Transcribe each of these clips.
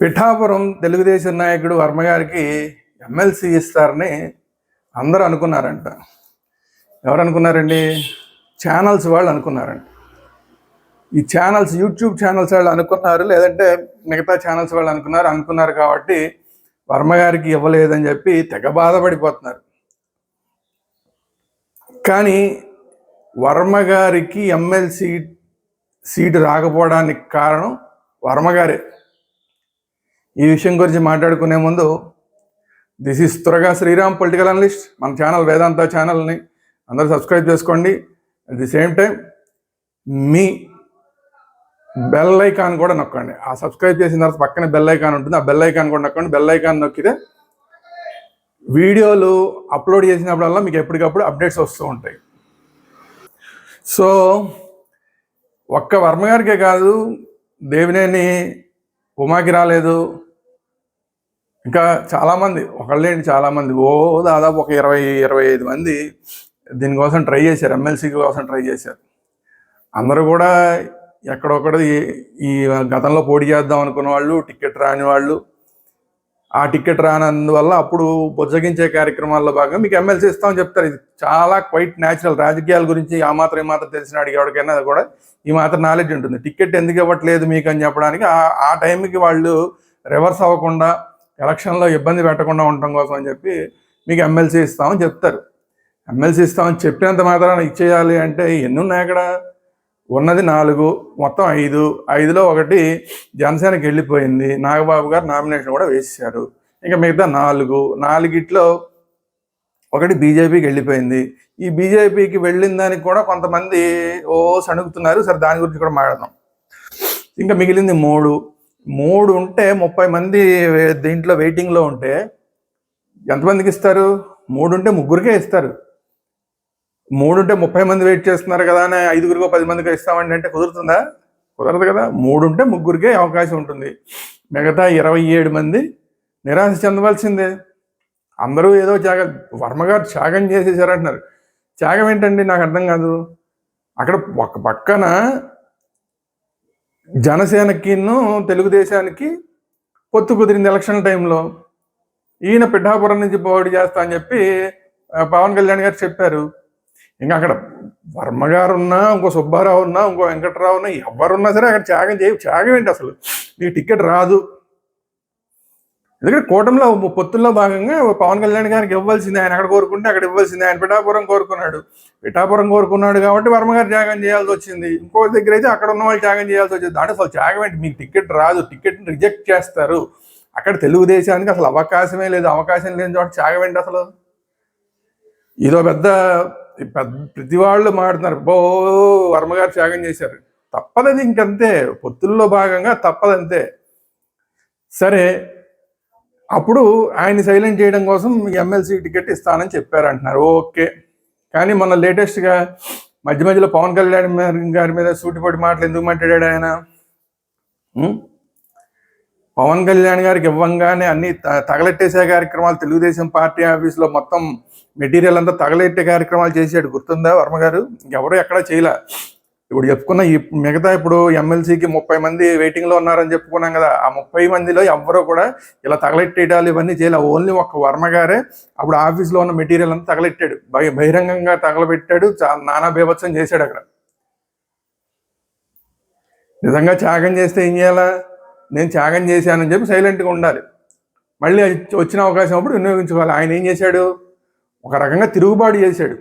పిఠాపురం తెలుగుదేశం నాయకుడు వర్మగారికి ఎమ్మెల్సీ ఇస్తారని అందరూ అనుకున్నారంట. ఎవరు అనుకున్నారండి ఛానల్స్ వాళ్ళు అనుకున్నారంట. ఈ ఛానల్స్ యూట్యూబ్ ఛానల్స్ వాళ్ళు అనుకున్నారు లేదంటే మిగతా ఛానల్స్ వాళ్ళు అనుకున్నారు అనుకున్నారు కాబట్టి వర్మగారికి ఇవ్వలేదని చెప్పి తెగ బాధపడిపోతున్నారు. కానీ వర్మగారికి ఎమ్మెల్సీ సీటు రాకపోవడానికి కారణం వర్మగారే ఈ విషయం గురించి మాట్లాడుకునే ముందు దిస్ ఈస్ త్వరగా శ్రీరామ్ పొలిటికల్ అనలిస్ట్ మన ఛానల్ వేదాంత ఛానల్ని అందరూ సబ్స్క్రైబ్ చేసుకోండి. అట్ ది సేమ్ టైం మీ బెల్ ఐకాన్ కూడా నొక్కండి. ఆ సబ్స్క్రైబ్ చేసిన తర్వాత పక్కన బెల్ ఐకాన్ ఉంటుంది. ఆ బెల్ ఐకాన్ కూడా నొక్కండి. బెల్ ఐకాన్ నొక్కితే వీడియోలు అప్లోడ్ చేసినప్పుడల్లా మీకు ఎప్పటికప్పుడు అప్డేట్స్ వస్తూ ఉంటాయి. సో ఒక్క వర్మ గారికే కాదు దేవినేని ఉమాకి రాలేదు. ఇంకా చాలామంది ఒకళ్ళేంటి చాలామంది ఓ దాదాపు ఒక ఇరవై ఇరవై ఐదు మంది దీనికోసం ట్రై చేశారు ఎమ్మెల్సీ కోసం ట్రై చేశారు. అందరూ కూడా ఎక్కడొక్కడ ఈ- ఈ గతంలో పోటీ చేద్దాం అనుకున్న వాళ్ళు టికెట్ రాని వాళ్ళు ఆ టికెట్ రానందువల్ల అప్పుడు బుజ్జగించే కార్యక్రమాల్లో భాగంగా మీకు ఎమ్మెల్సీ ఇస్తామని చెప్తారు. ఇది చాలా క్వైట్ న్యాచురల్ రాజకీయాల గురించి ఆ మాత్రం ఈ మాత్రం తెలిసిన వాడికి ఎవరికైనా కూడా ఈ మాత్రం నాలెడ్జ్ ఉంటుంది. టికెట్ ఎందుకు ఇవ్వట్లేదు మీకు అని చెప్పడానికి ఆ- ఆ టైంకి వాళ్ళు రివర్స్ అవ్వకుండా ఎలక్షన్లో ఇబ్బంది పెట్టకుండా ఉండటం కోసం అని చెప్పి మీకు ఎమ్మెల్సీ ఇస్తామని చెప్తారు. ఎమ్మెల్సీ ఇస్తామని చెప్పినంత మాత్రాన ఇచ్చేయాలి అంటే ఎన్ని ఉన్నాయి అక్కడ? ఉన్నది నాలుగు మొత్తం ఐదు. ఐదులో ఒకటి జనసేనకి వెళ్ళిపోయింది. నాగబాబు గారు నామినేషన్ కూడా వేసేశారు. ఇంకా మిగతా నాలుగు. నాలుగిట్లో ఒకటి బీజేపీకి వెళ్ళిపోయింది. ఈ బీజేపీకి వెళ్ళిన దానికి కూడా కొంతమంది ఓ సణుగుతున్నారు సరే దాని గురించి కూడా మాట్లాడదాం. ఇంకా మిగిలింది మూడు. మూడు ఉంటే ముప్పై మంది దీంట్లో వెయిటింగ్లో ఉంటే ఎంతమందికి ఇస్తారు? మూడు ఉంటే ముగ్గురికే ఇస్తారు. మూడు ఉంటే ముప్పై మంది వెయిట్ చేస్తున్నారు కదా అని ఐదుగురికో పది మందికి ఇస్తామండి అంటే కుదురుతుందా? కుదరదు కదా. మూడు ఉంటే ముగ్గురికే అవకాశం ఉంటుంది. మిగతా ఇరవై ఏడు మంది నిరాశ చెందవలసిందే. అందరూ ఏదో త్యాగ వర్మ గారు త్యాగం చేసేసారంటున్నారు. త్యాగం ఏంటండి? నాకు అర్థం కాదు. అక్కడ ఒక పక్కన జనసేనకిను తెలుగుదేశానికి పొత్తు కుదిరింది ఎలక్షన్ టైంలో. ఈయన పిఠాపురం నుంచి పోటీ చేస్తా అని చెప్పి పవన్ కళ్యాణ్ గారు చెప్పారు. ఇంకా అక్కడ వర్మ గారు ఉన్నా ఇంకో సుబ్బారావు ఉన్నా ఇంకో వెంకటరావు ఉన్నా ఎవరున్నా సరే అక్కడ త్యాగం చేయ త్యాగం ఏంటి అసలు? నీకు టికెట్ రాదు. ఎందుకంటే కూటమిలో పొత్తుల్లో భాగంగా పవన్ కళ్యాణ్ గారికి ఇవ్వాల్సిందే. ఆయన అక్కడ కోరుకుంటే అక్కడ ఇవ్వాల్సిందే. ఆయన పిఠాపురం కోరుకున్నాడు. పిఠాపురం కోరుకున్నాడు కాబట్టి వర్మ గారు త్యాగం చేయాల్సి వచ్చింది. ఇంకో దగ్గర అయితే అక్కడ ఉన్న వాళ్ళు త్యాగం చేయాల్సి వచ్చింది. దాంట్లో అసలు త్యాగం ఏంటి? మీకు టికెట్ రాదు. టికెట్ని రిజెక్ట్ చేస్తారు. అక్కడ తెలుగుదేశానికి అసలు అవకాశమే లేదు. అవకాశం లేని చోట త్యాగం ఏంటి అసలు? ఇదో పెద్ద పెద్ద ప్రతి వాళ్ళు మాడుతున్నారు. బో వర్మ గారు త్యాగం చేశారు. తప్పదది ఇంకంతే. పొత్తుల్లో భాగంగా తప్పదంతే. సరే అప్పుడు ఆయన సైలెంట్ చేయడం కోసం ఎమ్మెల్సీ టికెట్ ఇస్తానని చెప్పారు అంటున్నారు ఓకే. కానీ మొన్న లేటెస్ట్గా మధ్య మధ్యలో పవన్ కళ్యాణ్ గారి- గారి మీద సూటిపోటి మాటలు ఎందుకు మాట్లాడాడు ఆయన? పవన్ కళ్యాణ్ గారికి ఇవ్వంగానే అన్ని త- తగలెట్టేసే కార్యక్రమాలు తెలుగుదేశం పార్టీ ఆఫీస్లో మొత్తం మెటీరియల్ అంతా తగలెట్టే కార్యక్రమాలు చేశాడు. గుర్తుందా వర్మ గారు? ఎవరు ఎక్కడా చేయలే. ఇప్పుడు చెప్పుకున్న ఈ మిగతా ఇప్పుడు ఎమ్మెల్సీకి ముప్పై మంది వెయిటింగ్లో ఉన్నారని చెప్పుకున్నాం కదా ఆ ముప్పై మందిలో ఎవ్వరూ కూడా ఇలా తగలెట్టేయడాలు ఇవన్నీ చేయలే. ఓన్లీ ఒక వర్మ గారే అప్పుడు ఆఫీస్లో ఉన్న మెటీరియల్ అంతా తగలెట్టాడు. బహిరంగంగా తగలబెట్టాడు చాలా నానా బీభత్సం చేశాడు అక్కడ. నిజంగా త్యాగం చేస్తే ఏం చేయాలా? నేను త్యాగం చేశానని చెప్పి సైలెంట్గా ఉండాలి. మళ్ళీ వచ్చిన అవకాశం అప్పుడు వినియోగించుకోవాలి. ఆయన ఏం చేశాడు? ఒక రకంగా తిరుగుబాటు చేశాడు.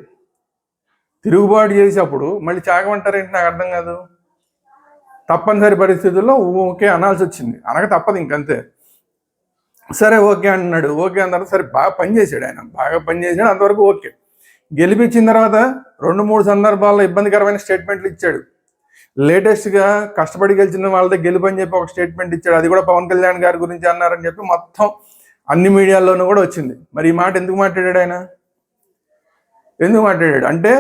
తిరుగుబాటు చేసేటప్పుడు మళ్ళీ చాగమంటారేంటి? నాకు అర్థం కాదు. తప్పనిసరి పరిస్థితుల్లో ఓకే అనాల్సి వచ్చింది. అనక తప్పదు ఇంకంతే. సరే ఓకే అంటున్నాడు ఓకే అన్న తర్వాత సరే బాగా పనిచేశాడు ఆయన. బాగా పనిచేసాడు అంతవరకు ఓకే. గెలిపించిన తర్వాత రెండు మూడు సందర్భాల్లో ఇబ్బందికరమైన స్టేట్మెంట్లు ఇచ్చాడు. లేటెస్ట్గా కష్టపడి గెలిచిన వాళ్ళతో గెలుపు అని చెప్పి ఒక స్టేట్మెంట్ ఇచ్చాడు. అది కూడా పవన్ కళ్యాణ్ గారి గురించి అన్నారని చెప్పి మొత్తం అన్ని మీడియాల్లోనూ కూడా వచ్చింది. మరి ఈ మాట ఎందుకు మాట్లాడాడు ఆయన? ఎందుకు మాట్లాడాడు? అంటే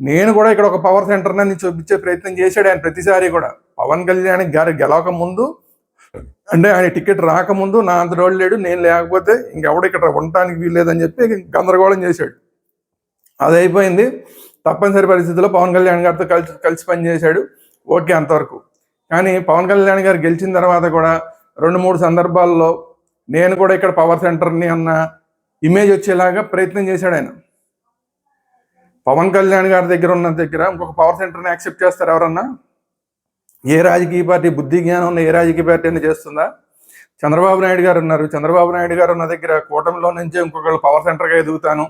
నేను కూడా ఇక్కడ ఒక పవర్ సెంటర్ని అని చూపించే ప్రయత్నం చేశాడు ఆయన ప్రతిసారి కూడా. పవన్ కళ్యాణ్ గారి గెలవక ముందు అంటే ఆయన టికెట్ రాకముందు నా అంత రోడ్డు లేడు నేను లేకపోతే ఇంకెవడు ఇక్కడ ఉండటానికి వీల్లేదని చెప్పి గందరగోళం చేశాడు. అది అయిపోయింది. తప్పనిసరి పరిస్థితుల్లో పవన్ కళ్యాణ్ గారితో కలిసి కలిసి పనిచేశాడు ఓకే అంతవరకు. కానీ పవన్ కళ్యాణ్ గారు గెలిచిన తర్వాత కూడా రెండు మూడు సందర్భాల్లో నేను కూడా ఇక్కడ పవర్ సెంటర్ని అన్న ఇమేజ్ వచ్చేలాగా ప్రయత్నం చేశాడు ఆయన. పవన్ కళ్యాణ్ గారి దగ్గర ఉన్న దగ్గర ఇంకొక పవర్ సెంటర్ని యాక్సెప్ట్ చేస్తారు ఎవరన్నా? ఏ రాజకీయ పార్టీ బుద్ధి జ్ఞానం ఉన్న ఏ రాజకీయ పార్టీ అని చేస్తుందా? చంద్రబాబు నాయుడు గారు ఉన్నారు. చంద్రబాబు నాయుడు గారు ఉన్న దగ్గర కూటమిలో నుంచి ఇంకొకళ్ళు పవర్ సెంటర్గా ఎదుగుతాను.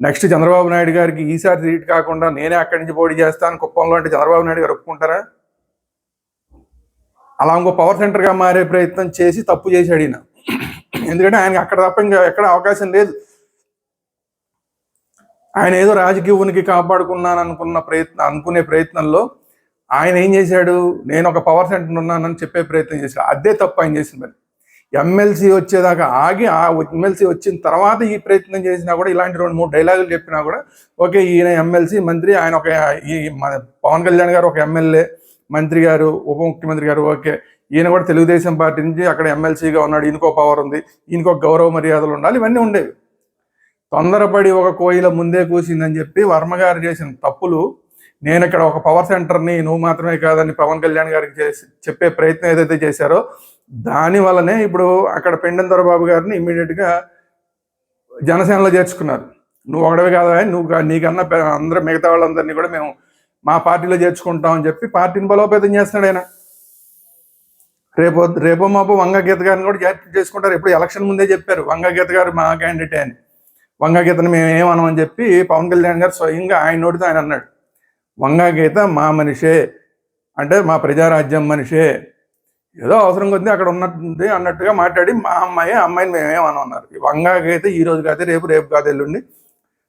నెక్స్ట్ చంద్రబాబు నాయుడు గారికి ఈసారి సీట్ కాకుండా నేనే అక్కడి నుంచి పోటీ చేస్తాను. కుప్పంలో అంటే చంద్రబాబు నాయుడు గారు ఒప్పుకుంటారా? అలా ఇంకో పవర్ సెంటర్గా మారే ప్రయత్నం చేసి తప్పు చేశాడు ఈయన ఎందుకంటే ఆయనకి అక్కడ తప్ప ఇంకా ఎక్కడ అవకాశం లేదు. ఆయన ఏదో రాజకీయ ఉనికి కాపాడుకున్నాను అనుకున్న ప్రయత్నం అనుకునే ప్రయత్నంలో ఆయన ఏం చేశాడు? నేను ఒక పవర్ సెంటర్ ఉన్నానని చెప్పే ప్రయత్నం చేశాడు. అదే తప్పు ఆయన చేసిన పని ఎమ్మెల్సీ వచ్చేదాకా ఆగి ఆ ఎమ్మెల్సీ వచ్చిన తర్వాత ఈ ప్రయత్నం చేసినా కూడా ఇలాంటి రెండు మూడు డైలాగులు చెప్పినా కూడా ఓకే ఈయన ఎమ్మెల్సీ మంత్రి ఆయన ఒక ఈ మన పవన్ కళ్యాణ్ గారు ఒక ఎమ్మెల్యే మంత్రి గారు ఉప ముఖ్యమంత్రి గారు ఓకే. ఈయన కూడా తెలుగుదేశం పార్టీ నుంచి అక్కడ ఎమ్మెల్సీగా ఉన్నాడు. ఈయనకో పవర్ ఉంది. ఈయనకో గౌరవ మర్యాదలు ఉండాలి. ఇవన్నీ ఉండేవి. తొందరపడి ఒక కోయిల ముందే కూసిందని చెప్పి వర్మ గారు చేసిన తప్పులు నేను ఇక్కడ ఒక పవర్ సెంటర్ని నువ్వు మాత్రమే కాదని పవన్ కళ్యాణ్ గారికి చేసి చెప్పే ప్రయత్నం ఏదైతే చేశారో దాని వల్లనే ఇప్పుడు అక్కడ పెండెం బాబు గారిని ఇమ్మీడియట్గా జనసేనలో చేర్చుకున్నారు. నువ్వు ఒకడవే కాదా నువ్వు నీకన్నా అందరూ మిగతా వాళ్ళందరినీ కూడా మేము మా పార్టీలో చేర్చుకుంటాం అని చెప్పి పార్టీని బలోపేతం చేస్తున్నాడు ఆయన. రేపు రేపో మాపో వంగ గీత గారిని కూడా చేసుకుంటారు. ఎప్పుడు ఎలక్షన్ ముందే చెప్పారు. వంగ గీత గారు మా క్యాండిడేట్ అని. వంగ గీతని మేము ఏమనమని చెప్పి పవన్ కళ్యాణ్ గారు స్వయంగా ఆయన నోటితో ఆయన అన్నాడు. వంగగీత మా మనిషే అంటే మా ప్రజారాజ్యం మనిషే. ఏదో అవసరం కొద్ది అక్కడ ఉన్నట్టుంది అన్నట్టుగా మాట్లాడి మా అమ్మాయి అమ్మాయిని మేమేమని ఈ వంగ ఈ రోజు కాదు రేపు రేపు కాదు ఎల్లుండి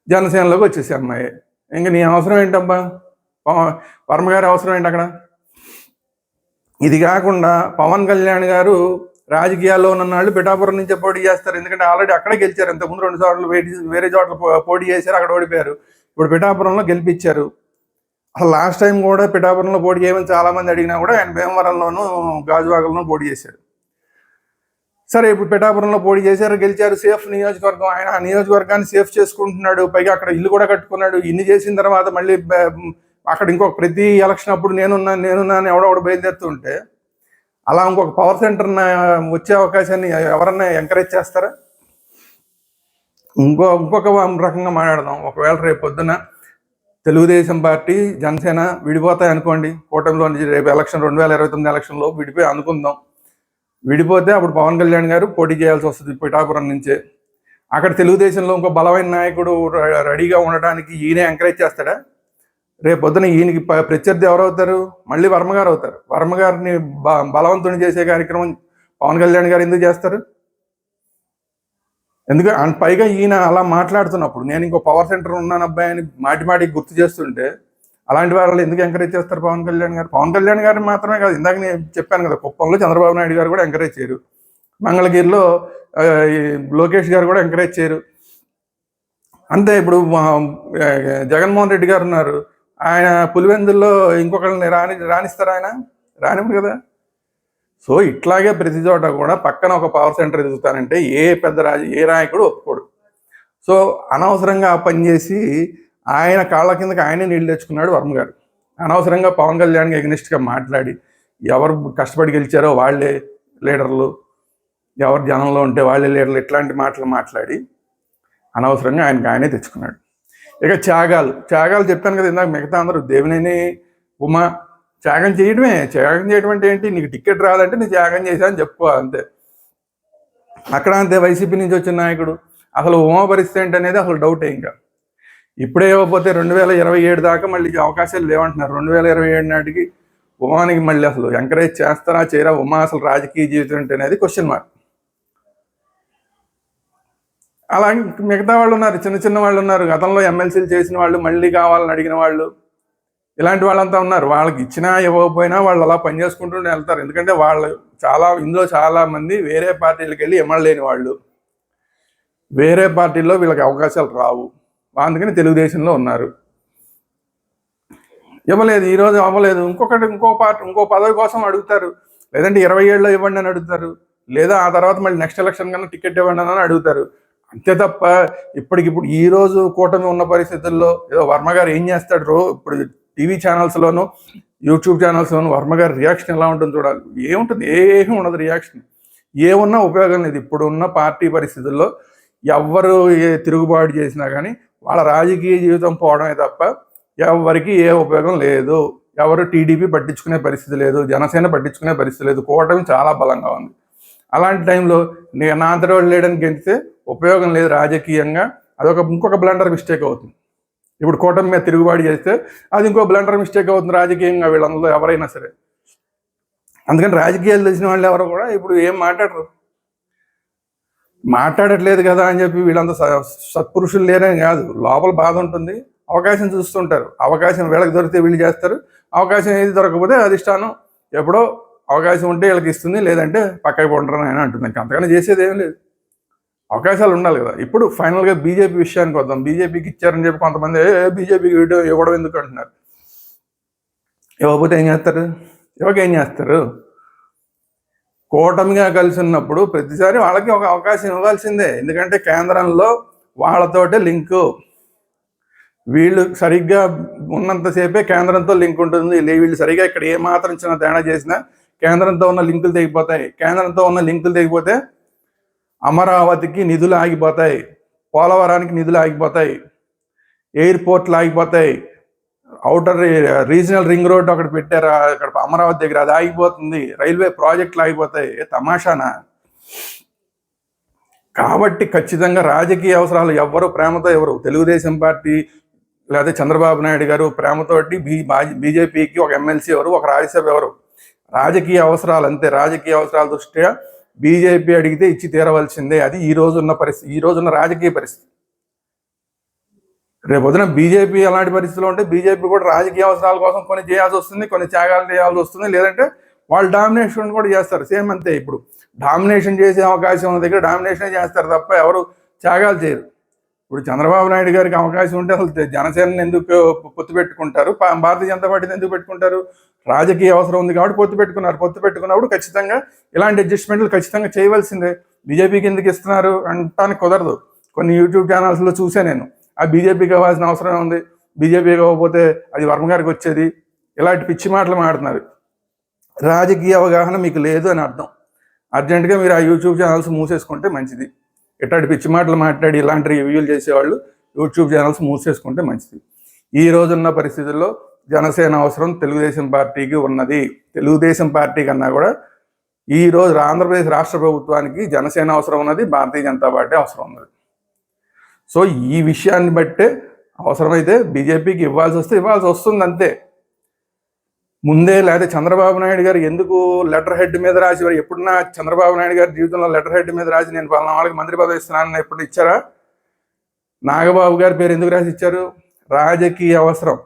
జనసేనలోకి వచ్చేసి అమ్మాయి. ఇంకా నీ అవసరం ఏంటబ్బా? వర్మగారి అవసరం ఏంటి అక్కడ? ఇది కాకుండా పవన్ కళ్యాణ్ గారు రాజకీయాల్లో ఉన్న వాళ్ళు పిఠాపురం నుంచే పోటీ చేస్తారు. ఎందుకంటే ఆల్రెడీ అక్కడే గెలిచారు. ఇంతకుముందు రెండు చోట్ల వేరే చోట్ల పోటీ చేశారు అక్కడ ఓడిపోయారు. ఇప్పుడు పిఠాపురంలో గెలిపించారు. అసలు లాస్ట్ టైం కూడా పిఠాపురంలో పోటీ చేయమని చాలా మంది అడిగినా కూడా ఆయన భీమవరంలోనూ గాజువాకలోనూ పోటీ చేశారు సరే ఇప్పుడు పిఠాపురంలో పోటీ చేశారు గెలిచారు. సేఫ్ నియోజకవర్గం ఆయన ఆ నియోజకవర్గాన్ని సేఫ్ చేసుకుంటున్నాడు. పైగా అక్కడ ఇల్లు కూడా కట్టుకున్నాడు. ఇన్ని చేసిన తర్వాత మళ్ళీ అక్కడ ఇంకొక ప్రతి ఎలక్షన్ అప్పుడు నేనున్నాను నేనున్నాను ఒకటి బయలుదేరుతుంటే అలా ఇంకొక పవర్ సెంటర్ వచ్చే అవకాశాన్ని ఎవరన్నా ఎంకరేజ్ చేస్తారా? ఇంకో ఇంకొక రకంగా మాట్లాడదాం. ఒకవేళ రేపు పొద్దున తెలుగుదేశం పార్టీ జనసేన విడిపోతాయి అనుకోండి. కూటమిలో రేపు ఎలక్షన్ రెండు వేల ఇరవై తొమ్మిది ఎలక్షన్లో విడిపోయి అనుకుందాం. విడిపోతే అప్పుడు పవన్ కళ్యాణ్ గారు పోటీ చేయాల్సి వస్తుంది పిఠాపురం నుంచే. అక్కడ తెలుగుదేశంలో ఇంకో బలమైన నాయకుడు రెడీగా ఉండడానికి ఈయనే ఎంకరేజ్ చేస్తాడా? రేపు పొద్దున ఈయనకి ప్రత్యర్థి ఎవరవుతారు? మళ్ళీ వర్మ గారు అవుతారు. వర్మ గారిని బ- బలవంతుని చేసే కార్యక్రమం పవన్ కళ్యాణ్ గారు ఎందుకు చేస్తారు? ఎందుకు? అండ్ పైగా ఈయన అలా మాట్లాడుతున్నప్పుడు నేను ఇంకో పవర్ సెంటర్ ఉన్నాను అబ్బాయి అని మాటి మాటికి గుర్తు చేస్తుంటే అలాంటి వాళ్ళు ఎందుకు ఎంకరేజ్ చేస్తారు పవన్ కళ్యాణ్ గారు? పవన్ కళ్యాణ్ గారిని మాత్రమే కాదు ఇందాక నేను చెప్పాను కదా కుప్పంలో చంద్రబాబు నాయుడు గారు కూడా ఎంకరేజ్ చేయరు. మంగళగిరిలో ఈ లోకేష్ గారు కూడా ఎంకరేజ్ చేయరు. అంతే ఇప్పుడు జగన్మోహన్ రెడ్డి గారు ఉన్నారు. ఆయన పులివెందుల్లో ఇంకొకరిని రాని రాణిస్తారు ఆయన? రానివ్వరు కదా. సో ఇట్లాగే ప్రతి చోట కూడా పక్కన ఒక పవర్ సెంటర్ ఎదుగుతానంటే ఏ పెద్ద రాజు ఏ నాయకుడు ఒప్పుకోడు. సో అనవసరంగా ఆ పని చేసి ఆయన కాళ్ళ కిందకి ఆయనే నీళ్ళు తెచ్చుకున్నాడు వర్మ గారు. అనవసరంగా పవన్ కళ్యాణ్కి ఎగ్నిస్ట్గా మాట్లాడి ఎవరు కష్టపడి గెలిచారో వాళ్ళే లీడర్లు. ఎవరు జనంలో ఉంటే వాళ్ళే లీడర్లు. ఇట్లాంటి మాటలు మాట్లాడి అనవసరంగా ఆయనకి ఆయనే తెచ్చుకున్నాడు. ఇక త్యాగాలు. త్యాగాలు చెప్పాను కదా ఇందాక మిగతా అందరూ దేవినేని ఉమా త్యాగం చేయడమే. త్యాగం చేయడం అంటే ఏంటి? నీకు టికెట్ రాదంటే నీ త్యాగం చేశాను చెప్పుకో అంతే. అక్కడ అంతే వైసీపీ నుంచి వచ్చిన నాయకుడు. అసలు ఉమా పరిస్థితి ఏంటి అనేది అసలు డౌటే ఇంకా. ఇప్పుడే ఇవ్వకపోతే రెండు వేల ఇరవై ఏడు దాకా మళ్ళీ అవకాశాలు లేవంటున్నారు. రెండు వేల ఇరవై ఏడు నాటికి ఉమానికి మళ్ళీ అసలు ఎంకరేజ్ చేస్తారా చేయరా? ఉమా అసలు రాజకీయ జీవితం అంటే అనేది క్వశ్చన్ మార్క్ అలా మిగతా వాళ్ళు ఉన్నారు చిన్న చిన్న వాళ్ళు ఉన్నారు. గతంలో ఎమ్మెల్సీలు చేసిన వాళ్ళు మళ్ళీ కావాలని అడిగిన వాళ్ళు. ఇలాంటి వాళ్ళంతా ఉన్నారు. వాళ్ళకి ఇచ్చినా ఇవ్వకపోయినా వాళ్ళు అలా పనిచేసుకుంటూ వెళ్తారు. ఎందుకంటే వాళ్ళు చాలా ఇందులో చాలా మంది వేరే పార్టీలకు వెళ్ళి ఎమ్మెల్యేని వాళ్ళు. వేరే పార్టీల్లో వీళ్ళకి అవకాశాలు రావు. అందుకని తెలుగుదేశంలో ఉన్నారు. ఇవ్వలేదు ఈరోజు అవ్వలేదు. ఇంకొకటి ఇంకో పార్టీ ఇంకో పదవి కోసం అడుగుతారు. లేదంటే ఇరవై ఏళ్ళలో ఇవ్వండి అని అడుగుతారు. లేదా ఆ తర్వాత మళ్ళీ నెక్స్ట్ ఎలక్షన్ కన్నా టికెట్ ఇవ్వండి అని అడుగుతారు. అంతే తప్ప ఇప్పటికిప్పుడు ఈ రోజు కూటమి ఉన్న పరిస్థితుల్లో ఏదో వర్మ గారు ఏం చేస్తాడు రో ఇప్పుడు టీవీ ఛానల్స్లోనూ యూట్యూబ్ ఛానల్స్ వర్మ గారి రియాక్షన్ ఎలా ఉంటుంది చూడాలి. ఏముంటుంది? ఏమీ ఉండదు రియాక్షన్ ఏమున్నా ఉపయోగం లేదు. ఇప్పుడు ఉన్న పార్టీ పరిస్థితుల్లో ఎవ్వరు ఏ తిరుగుబాటు చేసినా కానీ వాళ్ళ రాజకీయ జీవితం పోవడమే తప్ప ఎవరికి ఏ ఉపయోగం లేదు. ఎవరు టీడీపీ పట్టించుకునే పరిస్థితి లేదు. జనసేన పట్టించుకునే పరిస్థితి లేదు. కూటమి చాలా బలంగా ఉంది. అలాంటి టైంలో నేను నా అంతటి వాళ్ళు లేడని గెలిస్తే ఉపయోగం లేదు రాజకీయంగా. అదొక ఇంకొక బ్లండర్ మిస్టేక్ అవుతుంది. ఇప్పుడు కూటమి మీద తిరుగుబాటు చేస్తే అది ఇంకో బ్లండర్ మిస్టేక్ అవుతుంది రాజకీయంగా వీళ్ళందరూ ఎవరైనా సరే. అందుకని రాజకీయాలు తెలిసిన వాళ్ళు ఎవరు కూడా ఇప్పుడు ఏం మాట్లాడరు. మాట్లాడట్లేదు కదా అని చెప్పి వీళ్ళంతా స- సత్పురుషులు లేరని కాదు. లోపల బాధ ఉంటుంది. అవకాశం చూస్తుంటారు. అవకాశం వీళ్ళకి దొరికితే వీళ్ళు చేస్తారు. అవకాశం ఏది దొరకకపోతే అధిష్టానం ఎప్పుడో అవకాశం ఉంటే వీళ్ళకి ఇస్తుంది లేదంటే పక్కకి పొండరని ఆయన అంటుంది ఇంకా అంతకన్నా చేసేది ఏం లేదు. అవకాశాలు ఉండాలి కదా. ఇప్పుడు ఫైనల్గా బీజేపీ విషయానికి వద్దాం. బీజేపీకి ఇచ్చారని చెప్పి కొంతమంది బీజేపీకి ఇవ్వడం ఇవ్వడం ఎందుకు అంటున్నారు ఇవ్వకపోతే ఏం చేస్తారు? ఇవ్వక ఏం చేస్తారు? కూటమిగా కలిసి ఉన్నప్పుడు ప్రతిసారి వాళ్ళకి ఒక అవకాశం ఇవ్వాల్సిందే. ఎందుకంటే కేంద్రంలో వాళ్ళతోటే లింకు. వీళ్ళు సరిగ్గా ఉన్నంతసేపే కేంద్రంతో లింక్ ఉంటుంది. వీళ్ళు సరిగ్గా ఇక్కడ ఏ మాత్రం చిన్న తేడా చేసినా కేంద్రంతో ఉన్న లింకులు తెగిపోతాయి. కేంద్రంతో ఉన్న లింకులు తెగిపోతే అమరావతికి నిధులు ఆగిపోతాయి. పోలవరానికి నిధులు ఆగిపోతాయి. ఎయిర్పోర్ట్లు ఆగిపోతాయి. అవుటర్ రీజనల్ రింగ్ రోడ్ అక్కడ పెట్టారు. అక్కడ అమరావతి దగ్గర అది ఆగిపోతుంది. రైల్వే ప్రాజెక్టులు ఆగిపోతాయి. ఏ తమాషానా? కాబట్టి ఖచ్చితంగా రాజకీయ అవసరాలు ఎవ్వరు ప్రేమతో ఎవరు తెలుగుదేశం పార్టీ లేదా చంద్రబాబు నాయుడు గారు ప్రేమతోటి బీ బీజేపీకి ఒక ఎమ్మెల్సీ ఎవరు ఒక రాజ్యసభ ఎవరు రాజకీయ అవసరాలు అంతే. రాజకీయ అవసరాల దృష్ట్యా బీజేపీ అడిగితే ఇచ్చి తీరవలసిందే. అది ఈ రోజున్న పరిస్థితి ఈ రోజున్న రాజకీయ పరిస్థితి. రేపు బీజేపీ అలాంటి పరిస్థితిలో ఉంటే బీజేపీ కూడా రాజకీయ అవసరాల కోసం కొన్ని చేయాల్సి వస్తుంది కొన్ని త్యాగాలు చేయాల్సి వస్తుంది. లేదంటే వాళ్ళు డామినేషన్ కూడా చేస్తారు. సేమ్ అంతే ఇప్పుడు. డామినేషన్ చేసే అవకాశం ఉన్న దగ్గర డామినేషన్ చేస్తారు తప్ప ఎవరు త్యాగాలు చేయరు. ఇప్పుడు చంద్రబాబు నాయుడు గారికి అవకాశం ఉంటే అసలు జనసేనని ఎందుకు పొత్తు పెట్టుకుంటారు? భారతీయ జనతా పార్టీని ఎందుకు పెట్టుకుంటారు? రాజకీయ అవసరం ఉంది కాబట్టి పొత్తు పెట్టుకున్నారు. పొత్తు పెట్టుకున్నప్పుడు ఖచ్చితంగా ఇలాంటి అడ్జస్ట్మెంట్లు ఖచ్చితంగా చేయవలసిందే. బీజేపీకి ఎందుకు ఇస్తున్నారు అంటానికి కుదరదు. కొన్ని యూట్యూబ్ ఛానల్స్లో చూసే నేను. ఆ బీజేపీకి ఇవ్వాల్సిన అవసరం ఉంది. బీజేపీకి ఇవ్వకపోతే అది వర్మ గారికి వచ్చేది. ఇలాంటి పిచ్చి మాటలు మాడుతున్నారు రాజకీయ అవగాహన మీకు లేదు అని అర్థం. అర్జెంటుగా మీరు ఆ యూట్యూబ్ ఛానల్స్ మూసేసుకుంటే మంచిది. ఇట్లాంటి పిచ్చి మాటలు మాట్లాడి ఇలాంటి రివ్యూలు చేసేవాళ్ళు యూట్యూబ్ ఛానల్స్ మూసేసుకుంటే మంచిది. ఈ రోజున్న పరిస్థితుల్లో జనసేన అవసరం తెలుగుదేశం పార్టీకి ఉన్నది. తెలుగుదేశం పార్టీ కన్నా కూడా ఈ రోజు ఆంధ్రప్రదేశ్ రాష్ట్ర ప్రభుత్వానికి జనసేన అవసరం ఉన్నది భారతీయ జనతా పార్టీ అవసరం ఉన్నది. సో ఈ విషయాన్ని బట్టే అవసరమైతే బీజేపీకి ఇవ్వాల్సి వస్తే ఇవ్వాల్సి వస్తుంది అంతే ముందే లేదా చంద్రబాబు నాయుడు గారు ఎందుకు లెటర్ హెడ్ మీద రాసి వారు? ఎప్పుడన్నా చంద్రబాబు నాయుడు గారి జీవితంలో లెటర్ హెడ్ మీద రాసి నేను పలానా వాళ్ళకి మంత్రి పదవి ఇస్తున్నానని ఎప్పుడు ఇచ్చారా? నాగబాబు గారి పేరు ఎందుకు రాసి ఇచ్చారు? రాజకీయ అవసరం.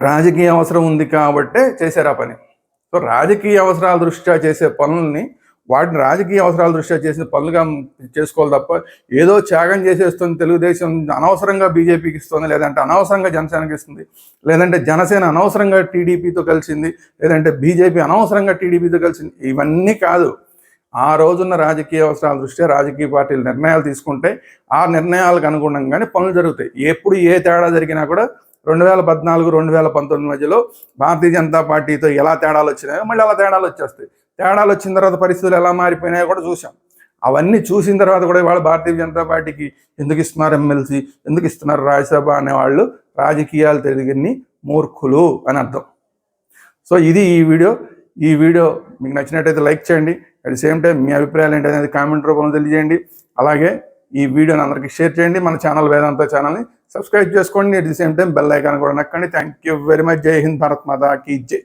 రాజకీయ అవసరం ఉంది కాబట్టే చేశారు ఆ పని. సో రాజకీయ అవసరాల దృష్ట్యా చేసే పనుల్ని వాటిని రాజకీయ అవసరాల దృష్ట్యా చేసిన పనులుగా చేసుకోవాలి తప్ప ఏదో త్యాగం చేసేస్తుంది తెలుగుదేశం అనవసరంగా బీజేపీకి ఇస్తుంది లేదంటే అనవసరంగా జనసేనకి ఇస్తుంది లేదంటే జనసేన అనవసరంగా టీడీపీతో కలిసింది లేదంటే బీజేపీ అనవసరంగా టీడీపీతో కలిసింది ఇవన్నీ కాదు. ఆ రోజున్న రాజకీయ అవసరాల దృష్ట్యా రాజకీయ పార్టీలు నిర్ణయాలు తీసుకుంటే ఆ నిర్ణయాలకు అనుగుణంగానే పనులు జరుగుతాయి. ఎప్పుడు ఏ తేడా జరిగినా కూడా రెండు వేల పద్నాలుగు రెండు వేల పంతొమ్మిది మధ్యలో భారతీయ జనతా పార్టీతో ఎలా తేడాలు వచ్చినాయో మళ్ళీ అలా తేడాలు వచ్చేస్తాయి. తేడాలు వచ్చిన తర్వాత పరిస్థితులు ఎలా మారిపోయినాయో కూడా చూసాం అవన్నీ చూసిన తర్వాత కూడా ఇవాళ భారతీయ జనతా పార్టీకి ఎందుకు ఇస్తున్నారు ఎమ్మెల్సీ ఎందుకు ఇస్తున్నారు రాజ్యసభ అనేవాళ్ళు రాజకీయాలు తెలియని మూర్ఖులు అని అర్థం. సో ఇది ఈ వీడియో. ఈ వీడియో మీకు నచ్చినట్టయితే లైక్ చేయండి. అట్ సేమ్ టైం మీ అభిప్రాయాలు ఏంటి అనేది కామెంట్ రూపంలో తెలియజేయండి. అలాగే ఈ వీడియోని అందరికీ షేర్ చేయండి మన ఛానల్ వేదాంత ఛానల్ని సబ్స్క్రైబ్ చేసుకోండి at the same time bell icon కూడా నక్కండి. Thank you very much Jai Hind Bharat Mata key జై.